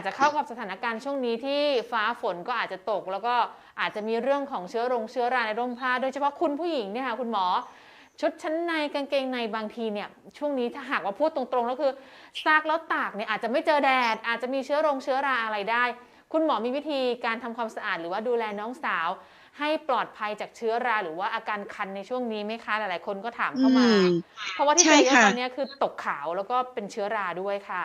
อาจจะเข้ากับสถานการณ์ช่วงนี้ที่ฟ้าฝนก็อาจจะตก แล้วก็อาจจะมีเรื่องของเชื้อรงเชื้อราในร่มผ้าโดยเฉพาะคุณผู้หญิงเนี่ยค่ะคุณหมอ ชุดชั้นในกางเกงในบางทีเนี่ยช่วงนี้ถ้าหากว่าพูดตรงๆแล้วคือซักแล้วตากเนี่ยอาจจะไม่เจอแดด อาจจะมีเชื้อรงเชื้อราอะไรได้ คุณหมอมีวิธีการทำความสะอาดหรือว่าดูแลน้องสาว ให้ปลอดภัยจากเชื้อราหรือว่าอาการคันในช่วงนี้ไหมคะหลายๆ คนก็ถามเข้ามาอืมเพราะว่าที่ใช่เจอเยอะค่ะตอนเนี้ยคือตกขาวแล้วก็เป็นเชื้อราด้วยค่ะ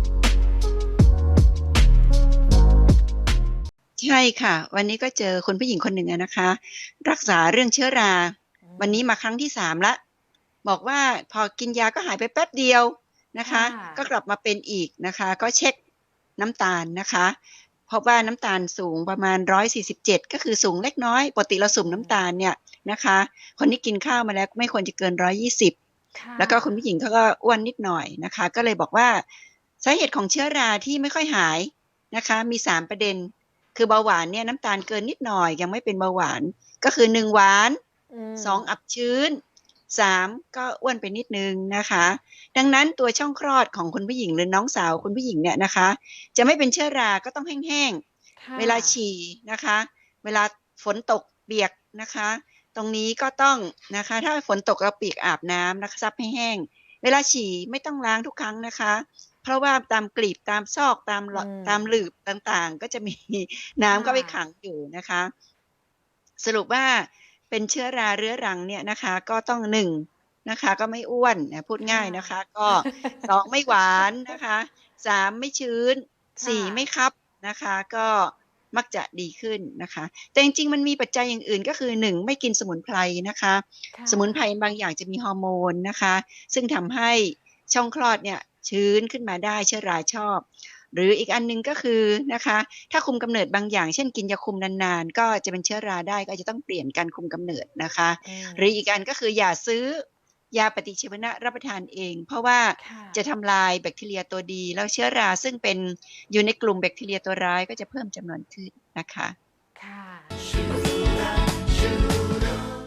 ใช่ค่ะ วันนี้ก็เจอคนผู้หญิงคนหนึ่งอะนะคะ รักษาเรื่องเชื้อรา วันนี้มาครั้งที่สามละ บอกว่าพอกินยาก็หายไปแป๊บเดียวนะคะ ค่ะก็กลับมาเป็นอีกนะคะ ก็เช็คน้ำตาลนะคะพบว่าน้ำตาลสูงประมาณ 147 ก็คือสูงเล็กน้อยปกติเราสุ่มน้ำตาลเนี่ยนะคะ คนที่กินข้าวมาแล้วไม่ควรจะเกิน 120ค่ะแล้วก็คุณผู้หญิงเขาก็อ้วนนิดหน่อยนะคะ ก็เลยบอกว่าสาเหตุของเชื้อราที่ไม่ค่อยหายนะคะ มี 3 ประเด็น คือเบาหวานเนี่ยน้ำตาลเกินนิดหน่อยยังไม่เป็นเบาหวาน ก็คือ1หวานม2อับชื้น3ก็อ้วนไปนิดนึงนะคะ ดังนั้นตัวช่องคลอดของคุณผู้หญิงหรือน้องสาวคุณผู้หญิงเนี่ยนะคะ จะไม่เป็นเชื้อราก็ต้องแห้งๆค่ะเวลาฉี่นะคะ เวลาฝนตกเปียกนะคะ ตรงนี้ก็ต้องนะคะ ถ้าฝนตกเราเปียกอาบน้ำนะคะซับให้แห้ง เวลาฉี่ไม่ต้องล้างทุกครั้งนะคะ เพราะว่าตามกลีบตามซอกตามหลอดอืมตามหลืบต่างๆ ก็จะมีน้ำก็ไปค่ะขังอยู่นะคะ สรุปว่าเป็นเชื้อราเรื้อรังเนี่ยนะคะ ก็ต้องหนึ่งนะคะ ก็ไม่อ้วนนะพูดง่ายนะคะ ก็สองไม่หวานนะคะสามไม่ชื้นสี่ค่ะไม่คับนะคะ ก็มักจะดีขึ้นนะคะ แต่จริงๆ มันมีปัจจัยอย่างอื่นก็คือหนึ่งไม่กินสมุนไพรนะคะค่ะสมุนไพรบางอย่างจะมีฮอร์โมนนะคะ ซึ่งทำให้ช่องคลอดเนี่ย ชื้นขึ้นมาได้เชื้อราชอบ หรืออีกอันหนึงก็คือนะคะ ถ้าคุมกำเนิดบางอย่าง เช่นกินยาคุมนานๆ ก็จะเป็นเชื้อราได้ก็อาจจะต้องเปลี่ยนการคุมกำเนิดนะคะมหรืออีกอันก็คืออย่าซื้อยาปฏิชีวนะรับประทานเอง เพราะว่าค่จะทำลายแบคทีเรียตัวดี แล้วเชื้อราซึ่งเป็นอยู่ในกลุ่มแบคทีเรียตัวร้ายก็จะเพิ่มจำนวนขึ้นนะคะ ค่ะ